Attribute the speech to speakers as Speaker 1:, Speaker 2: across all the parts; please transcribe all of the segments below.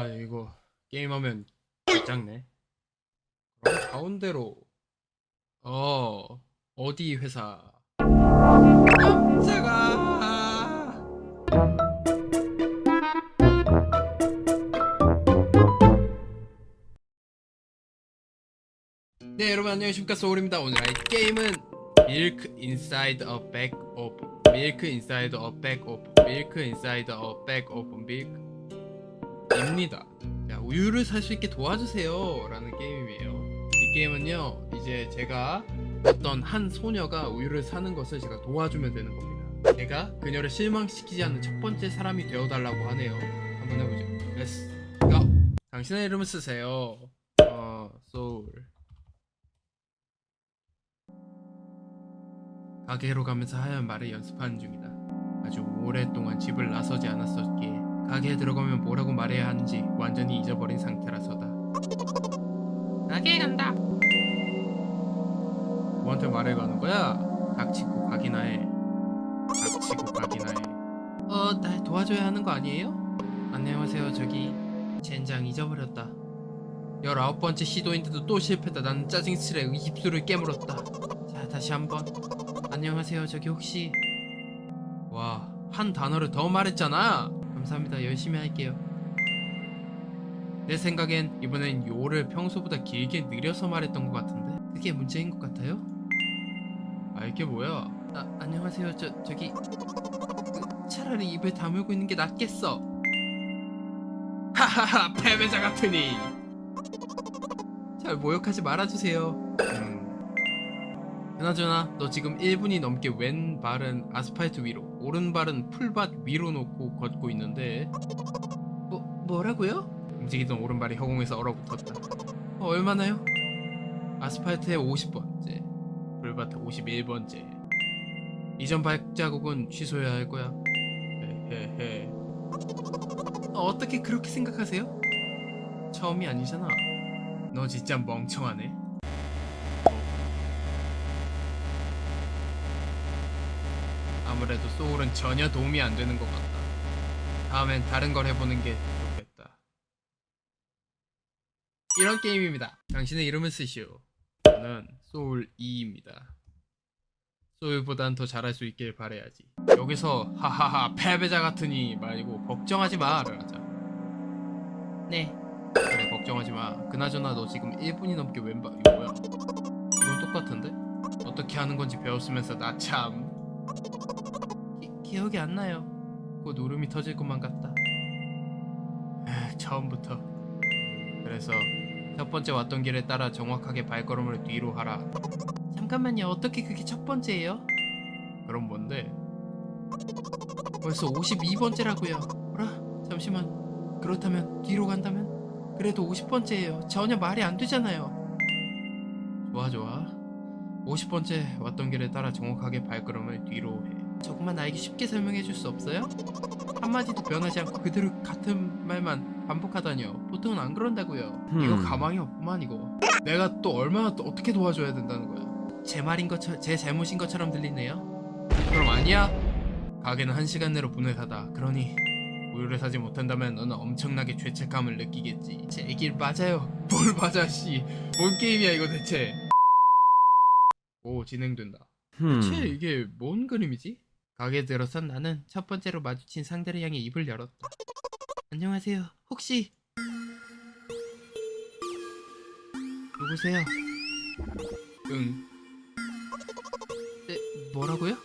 Speaker 1: 아 이거 게임하면 작네. 그럼 가운데로 어 어디 회사? 깜짝아. 네 여러분 안녕하십니까 소울입니다. 오늘 할 게임은 Bag of Milk Inside a Bag of Milk Inside a Bag of Milk 입니다. 자, 우유를 살 수 있게 도와주세요. 라는 게임이에요. 이 게임은요, 이제 제가 어떤 한 소녀가 우유를 사는 것을 제가 도와주면 되는 겁니다. 제가 그녀를 실망시키지 않는 첫 번째 사람이 되어달라고 하네요. 한번 해보죠. 렛츠 고! 당신의 이름을 쓰세요. 어, 소울. 가게로 가면서 하얀 말을 연습하는 중이다. 아주 오랫동안 집을 나서지 않았었기에 가게에 들어가면 뭐라고 말해야 하는지 완전히 잊어버린 상태라서다. 가게에 간다. 뭐한테 말해 가는 거야? 닥치고 가기나 해. 닥치고 가기나 해. 어, 날 도와줘야 하는 거 아니에요? 안녕하세요, 저기 젠장 잊어버렸다. 열아홉 번째 시도인데도 또 실패다. 나는 짜증스레 입술을 깨물었다. 자, 다시 한번. 안녕하세요, 저기 혹시 와, 한 단어를 더 말했잖아. 감사합니다. 열심히 할게요. 내 생각엔 이번엔 요를 평소보다 길게 느려서 말했던 것 같은데 그게 문제인 것 같아요? 아 이게 뭐야? 아, 안녕하세요. 저 저기 그, 차라리 입을 다물고 있는 게 낫겠어. 하하하 패배자 같으니. 잘 모욕하지 말아주세요. 음. 그나저나 너 지금 1분이 넘게 왼발은 아스팔트 위로 오른발은 풀밭 위로 놓고 걷고 있는데 뭐, 뭐라고요? 움직이던 오른발이 허공에서 얼어붙었다 어, 얼마나요? 아스팔트에 50번째 풀밭에 51번째 이전 발자국은 취소해야 할 거야 헤헤헤 어, 어떻게 그렇게 생각하세요? 처음이 아니잖아 너 진짜 멍청하네 아무래도 소울은 전혀 도움이 안 되는 것 같다. 다음엔 다른 걸 해보는 게 좋겠다. 이런 게임입니다. 당신의 이름을 쓰시오. 저는 소울 2입니다. 소울보단 더 잘할 수 있길 바래야지. 여기서 하하하 패배자 같으니 말고 걱정하지 마를 하자. 네. 그래 걱정하지 마. 그나저나 너 지금 1분이 넘게 왼발 이거 뭐야? 이건 똑같은데? 어떻게 하는 건지 배웠으면서 나 참. 기, 기억이 안 나요. 곧 울음이 터질 것만 같다. 처음부터. 그래서 첫 번째 왔던 길에 따라 정확하게 발걸음을 뒤로 하라. 잠깐만요. 어떻게 그게 첫 번째예요? 그럼 뭔데? 벌써 52번째라고요. 뭐라? 잠시만. 그렇다면 뒤로 간다면? 그래도 50번째예요. 전혀 말이 안 되잖아요. 좋아 좋아. 50번째 왔던 길에 따라 정확하게 발걸음을 뒤로 해. 조금만 알기 쉽게 설명해 줄 수 없어요? 한마디도 변하지 않고 그대로 같은 말만 반복하다니요. 보통은 안 그런다고요. 이거
Speaker 2: 음.
Speaker 1: 가망이 없구만 이거. 내가 또 얼마나 또 어떻게 도와줘야 된다는 거야. 제 말인 것처럼 제 잘못인 것처럼 들리네요. 그럼 아니야? 가게는 한 시간 내로 문을 닫아. 그러니 우유를 사지 못한다면 너는 엄청나게 죄책감을 느끼겠지. 제 얘길 맞아요. 뭘 맞아 씨. 뭔 게임이야 이거 대체. 오 진행된다. 대체
Speaker 2: 음.
Speaker 1: 이게 뭔 그림이지? 가게에 들어선 나는 첫 번째로 마주친 상대를 향해 입을 열었다. 안녕하세요. 혹시 누구세요? 응. 네, 뭐라고요?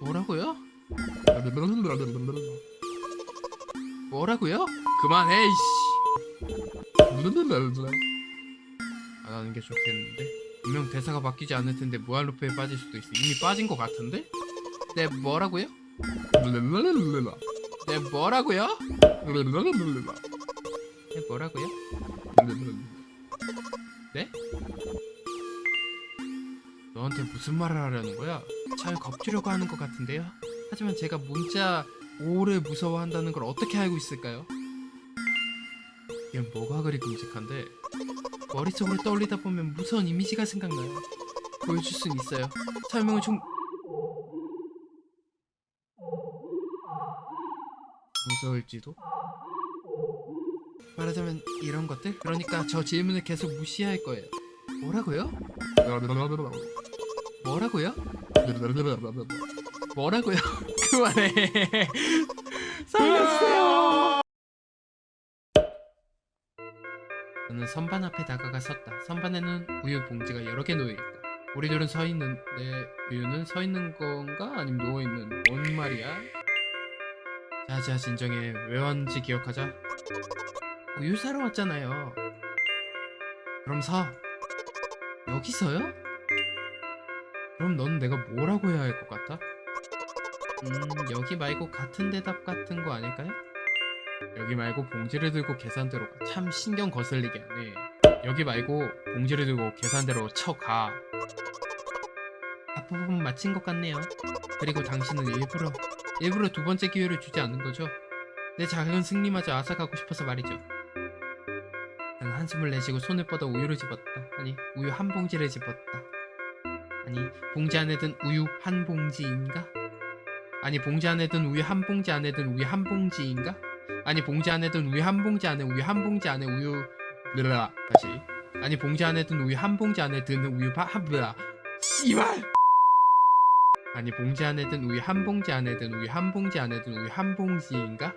Speaker 1: 뭐라고요? 뭐라고요? 그만해 이씨. 안 하는 게 좋겠는데 분명 대사가 바뀌지 않을 텐데 무한 루프에 빠질 수도 있어 이미 빠진 것 같은데? 네 뭐라고요? 네 뭐라고요? 네 뭐라고요? 네? 너한테 무슨 말을 하려는 거야? 잘 겁주려고 하는 것 같은데요? 하지만 제가 문자 5를 무서워한다는 걸 어떻게 알고 있을까요? 이게 뭐가 그리 끔찍한데 머릿속으로 떠올리다 보면 무서운 이미지가 생각나요. 보여줄 순 있어요. 설명을 좀 무서울지도? 말하자면 이런 것들? 그러니까 저 질문을 계속 무시할 거예요. 뭐라고요? 뭐라고요? 뭐라고요? 그만해. 살려주세요. 저는 선반 앞에 다가가 섰다. 선반에는 우유 봉지가 여러 개 놓여 있다. 우리 둘은 서 있는 내 우유는 서 있는 건가 아니면 누워 있는 뭔 말이야? 자자 진정해 왜 왔는지 기억하자. 우유 사러 왔잖아요. 그럼 서. 여기서요? 그럼 넌 내가 뭐라고 해야 할 것 같아? 음 여기 말고 같은 대답 같은 거 아닐까요? 여기 말고 봉지를 들고 계산대로 가. 참 신경 거슬리게 하네. 여기 말고 봉지를 들고 계산대로 쳐가. 앞부분 마친 것 같네요. 그리고 당신은 일부러 일부러 두 번째 기회를 주지 않는 거죠. 내 작은 승리마저 앗아가고 싶어서 말이죠. 난 한숨을 내쉬고 손을 뻗어 우유를 집었다. 아니 우유 한 봉지를 집었다. 아니 봉지 안에 든 우유 한 봉지인가? 아니 봉지 안에 든 우유 한 봉지 안에 든 우유 한 봉지인가? 아니 봉지 안에 든 우유 한 봉지 안에 우유 한 봉지 안에 우유 블라 다시 아니 봉지 안에 든 우유 한 봉지 안에 든 우유 한 블라 씨발 아니 봉지 안에 든 우유 한 봉지 안에 든 우유 한 봉지 안에 든 우유 한 봉지인가?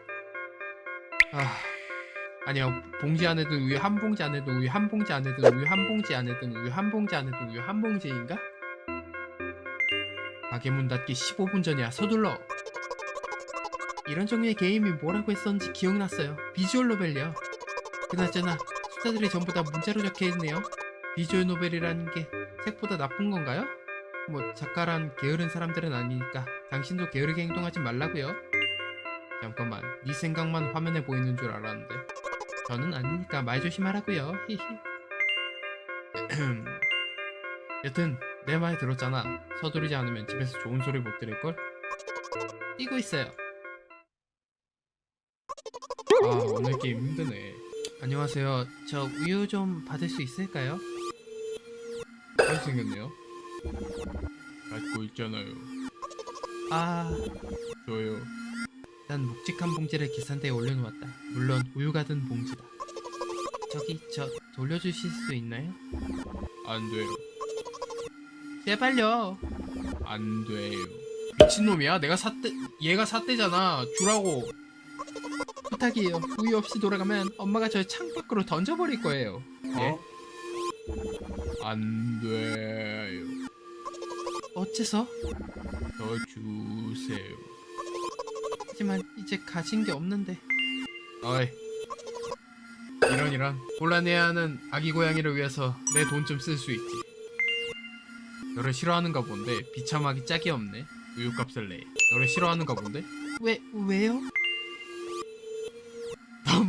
Speaker 1: 아 아니요 봉지 안에 든 우유 한 봉지 안에 든 우유 한 봉지 안에 든 우유 한 봉지 안에 든 우유 한 봉지 안에 든 우유 한 봉지인가? 가게 문 닫기 15분 전이야 서둘러 이런 종류의 게임이 뭐라고 했었는지 기억났어요. 비주얼 노벨이요. 그나저나 숫자들이 전부 다 문자로 적혀있네요. 비주얼 노벨이라는 게 책보다 나쁜 건가요? 뭐 작가란 게으른 사람들은 아니니까 당신도 게으르게 행동하지 말라고요. 잠깐만 네 생각만 화면에 보이는 줄 알았는데. 저는 아니니까 말 조심하라고요. 히히. 여튼 내 말 들었잖아. 서두르지 않으면 집에서 좋은 소리 못 들을 걸? 뛰고 있어요. 아 오늘 게임 힘드네. 안녕하세요. 저 우유 좀 받을 수 있을까요? 잘 생겼네요. 갖고 있잖아요. 아 저요. 난 묵직한 봉지를 계산대에 올려놓았다. 물론 우유가 든 봉지다. 저기 저 돌려주실 수 있나요? 안 돼요. 제발요. 안 돼요. 미친놈이야. 내가 삿대 얘가 삿대잖아. 주라고 부탁이에요. 우유 없이 돌아가면 엄마가 절 창밖으로 던져버릴 거예요. 예? 안 돼요. 어째서? 저 주세요. 하지만 이제 가진 게 없는데. 어이. 이런 이런. 곤란해야 하는 아기 고양이를 위해서 내 돈 좀 쓸 수 있지. 너를 싫어하는가 본데 비참하기 짝이 없네. 우유값을 내. 너를 싫어하는가 본데? 왜 왜요?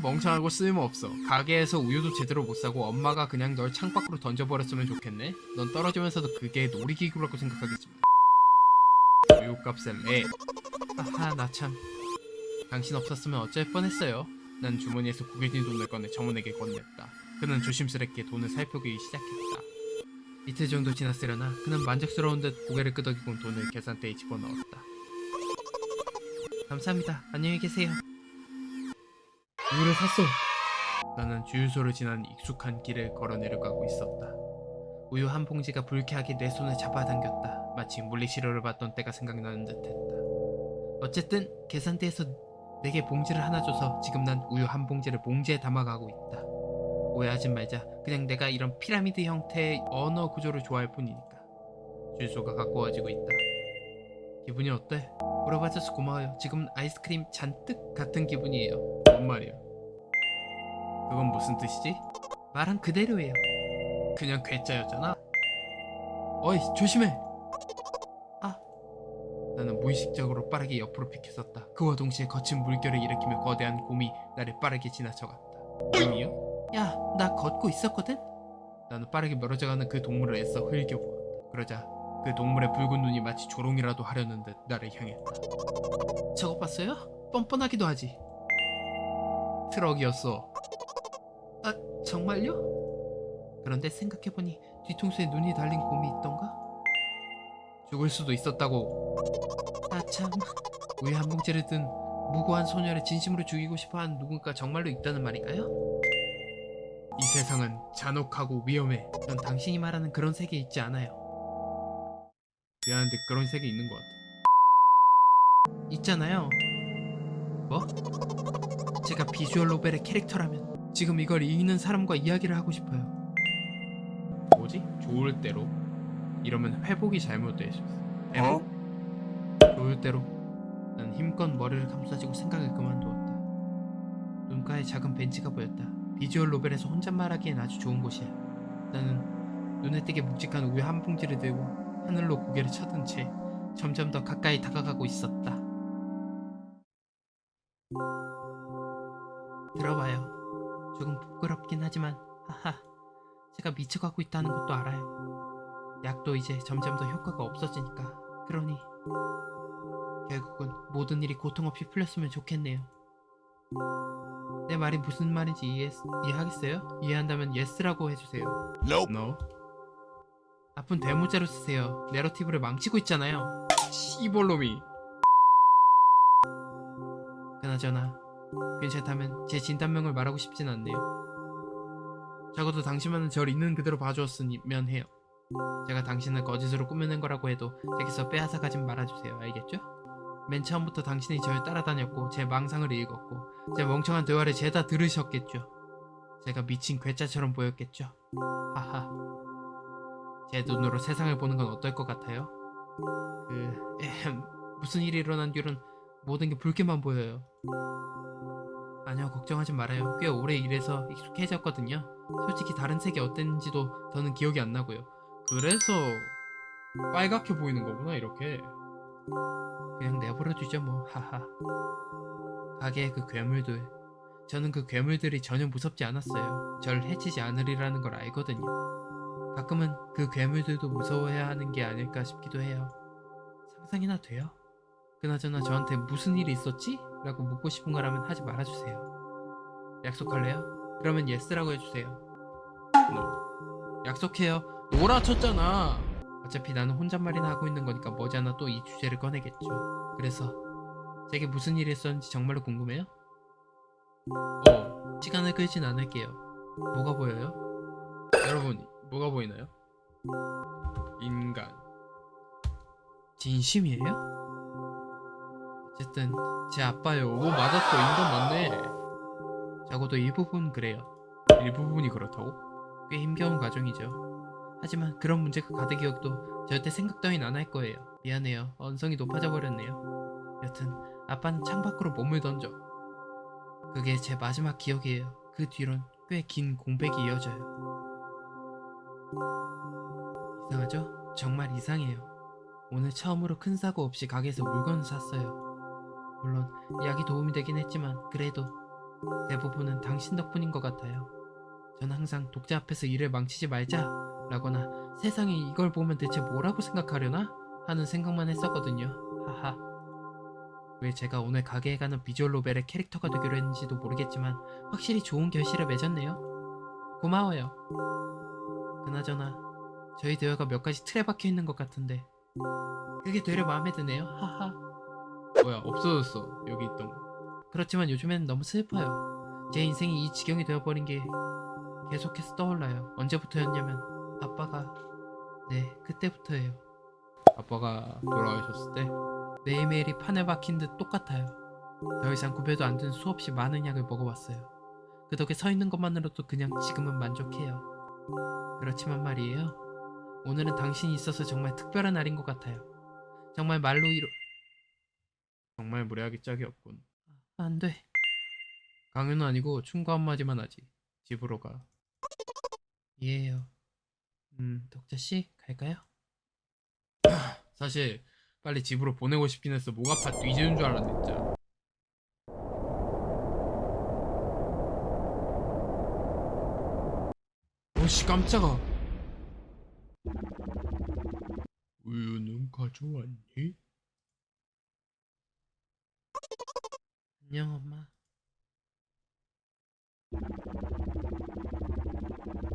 Speaker 1: 넌 멍청하고 쓸모없어. 가게에서 우유도 제대로 못 사고 엄마가 그냥 널 창밖으로 던져버렸으면 좋겠네. 넌 떨어지면서도 그게 놀이기구라고 생각하겠지만 우유값을 내 아하 나 참. 당신 없었으면 어쩔 뻔했어요. 난 주머니에서 구겨진 돈을 꺼내 점원에게 건넸다. 그는 조심스럽게 돈을 살펴보기 시작했다. 이틀 정도 지났으려나? 그는 만족스러운 듯 고개를 끄덕이곤 돈을 계산대에 집어넣었다. 감사합니다. 안녕히 계세요 우유를 샀어 나는 주유소를 지난 익숙한 길을 걸어 내려가고 있었다 우유 한 봉지가 불쾌하게 내 손을 잡아당겼다 마치 물리치료를 받던 때가 생각나는 듯했다 어쨌든 계산대에서 내게 봉지를 하나 줘서 지금 난 우유 한 봉지를 봉지에 담아가고 있다. 오해하지 말자. 그냥 내가 이런 피라미드 형태의 언어 구조를 좋아할 뿐이니까. 주유소가 가까워지고 있다. 기분이 어때? 물어봐줘서 고마워요. 지금 아이스크림 잔뜩 같은 기분이에요. 뭔 말이야? 그건 무슨 뜻이지? 말한 그대로예요. 그냥 괴짜였잖아. 어이 조심해. 나는 무의식적으로 빠르게 옆으로 비켜섰다. 그와 동시에 거친 물결을 일으키며 거대한 곰이 나를 빠르게 지나쳐갔다. 곰이요? 야, 나 걷고 있었거든? 나는 빠르게 멀어져가는 그 동물을 애써 흘겨 보았다. 그러자 그 동물의 붉은 눈이 마치 조롱이라도 하려는 듯 나를 향했다. 저거 봤어요? 뻔뻔하기도 하지. 트럭이었어. 아, 정말요? 그런데 생각해보니 뒤통수에 눈이 달린 곰이 있던가? 죽을 수도 있었다고. 아 참 우유 한 봉지를 든 무고한 소녀를 진심으로 죽이고 싶어하는 누군가 정말로 있다는 말인가요? 이 세상은 잔혹하고 위험해. 전 당신이 말하는 그런 세계에 있지 않아요. 미안한데 그런 세계 있는 것 같아. 있잖아요. 뭐? 제가 비주얼 노벨의 캐릭터라면 지금 이걸 읽는 사람과 이야기를 하고 싶어요. 뭐지? 좋을 대로. 이러면 회복이 잘못될 수 있어. 회복? 좋을 대로. 난 힘껏 머리를 감싸지고 생각을 그만두었다. 눈가에 작은 벤치가 보였다. 비주얼 노벨에서 혼잣말하기엔 아주 좋은 곳이야. 나는 눈에 띄게 묵직한 우유 한 봉지를 들고 하늘로 고개를 쳐든 채 점점 더 가까이 다가가고 있었다. 미쳐가고 있다는 것도 알아요. 약도 이제 점점 더 효과가 없어지니까 그러니 결국은 모든 일이 고통 없이 풀렸으면 좋겠네요. 내 말이 무슨 말인지 이해, 이해하겠어요? 이해한다면 yes라고 해주세요.
Speaker 2: Nope.
Speaker 1: No. 아픈 대문자로 쓰세요. 내러티브를 망치고 있잖아요. 시볼놈이. 그나저나 괜찮다면 제 진단명을 말하고 싶진 않네요. 적어도 당신만은 절 있는 그대로 봐주었으면 해요. 제가 당신을 거짓으로 꾸며낸 거라고 해도 제게서 빼앗아 가진 말아주세요. 알겠죠? 맨 처음부터 당신이 절 따라다녔고 제 망상을 읽었고 제 멍청한 대화를 죄다 들으셨겠죠. 제가 미친 괴짜처럼 보였겠죠. 하하. 제 눈으로 세상을 보는 건 어떨 것 같아요? 그 에헴, 무슨 일이 일어난 뒤론 모든 게 붉게만 보여요. 아니요, 걱정하지 말아요. 꽤 오래 일해서 익숙해졌거든요. 솔직히 다른 색이 어땠는지도 저는 기억이 안 나고요. 그래서 빨갛게 보이는 거구나 이렇게. 그냥 내버려 두죠 뭐. 하하. 가게의 그 괴물들. 저는 그 괴물들이 전혀 무섭지 않았어요. 절 해치지 않으리라는 걸 알거든요. 가끔은 그 괴물들도 무서워해야 하는 게 아닐까 싶기도 해요. 상상이나 돼요? 그나저나 저한테 무슨 일이 있었지? 라고 묻고 싶은 거라면 하지 말아주세요. 약속할래요? 그러면 예스라고 해주세요. No. 약속해요. 놀아쳤잖아. 어차피 나는 혼잣말이나 하고 있는 거니까 머지않아 또 이 주제를 꺼내겠죠. 그래서 제게 무슨 일이 있었는지 정말로 궁금해요? 어, 시간을 끌진 않을게요. 뭐가 보여요? 여러분, 뭐가 보이나요? 인간. 진심이에요? 어쨌든 제 아빠요. 오 맞았어. 인간 맞네. 적어도 일부분 그래요. 일부분이 그렇다고? 꽤 힘겨운 과정이죠. 하지만 그런 문제가 가득이어도 절대 생각 따윈 안 할 거예요. 미안해요. 언성이 높아져 버렸네요. 여튼 아빠는 창밖으로 몸을 던져. 그게 제 마지막 기억이에요. 그 뒤론 꽤 긴 공백이 이어져요. 이상하죠? 정말 이상해요. 오늘 처음으로 큰 사고 없이 가게에서 물건을 샀어요. 물론 약이 도움이 되긴 했지만 그래도 대부분은 당신 덕분인 것 같아요. 전 항상 독자 앞에서 일을 망치지 말자 라거나 세상에 이걸 보면 대체 뭐라고 생각하려나 하는 생각만 했었거든요. 하하. 왜 제가 오늘 가게에 가는 비주얼 노벨의 캐릭터가 되기로 했는지도 모르겠지만 확실히 좋은 결실을 맺었네요. 고마워요. 그나저나 저희 대화가 몇 가지 틀에 박혀 있는 것 같은데 그게 되려 마음에 드네요. 하하. 뭐야 없어졌어 여기 있던 거. 그렇지만 요즘엔 너무 슬퍼요. 제 인생이 이 지경이 되어버린 게 계속해서 떠올라요. 언제부터였냐면 아빠가 네 그때부터예요. 아빠가 돌아가셨을 때 매일매일이 판에 박힌 듯 똑같아요. 더 이상 구별도 안 되는 수없이 많은 약을 먹어왔어요. 그 덕에 서 있는 것만으로도 그냥 지금은 만족해요. 그렇지만 말이에요. 오늘은 당신이 있어서 정말 특별한 날인 것 같아요. 정말 말로 이루 정말 무례하기 짝이 없군. 안 돼. 강요는 아니고 충고 한마디만 하지. 집으로 가. 이해해요. 음, 독자 씨 갈까요? 사실 빨리 집으로 보내고 싶긴 했어. 목 아파 뒤지는 줄 알았네 진짜. 오씨 깜짝아. 우유는 가져왔니? 안녕 엄마.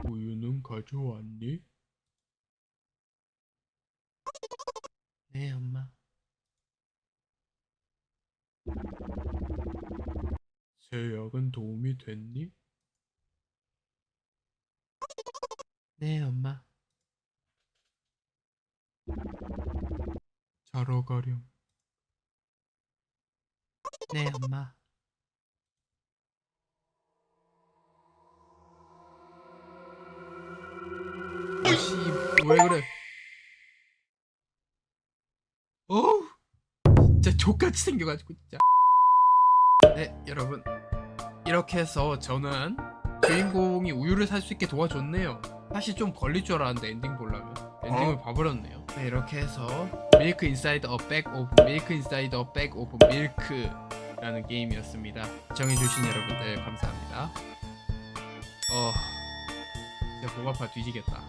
Speaker 1: 우유는 가져왔니? 네 엄마. 제 약은 도움이 됐니? 네, 엄마. 자러 가렴. 네, 엄마. 오씨, 왜 그래? 어우, 진짜 족같이 생겨가지고 진짜. 네, 여러분. 이렇게 해서 저는 주인공이 우유를 살 수 있게 도와줬네요. 사실 좀 걸릴 줄 알았는데 엔딩 보려면 엔딩을 봐버렸네요. 네, 이렇게 해서 밀크 인사이드 어 백 오브 밀크 인사이드 어 백 오브 밀크 라는 게임이었습니다. 시청해주신 여러분들 감사합니다. 어, 진짜 목 아파 뒤지겠다.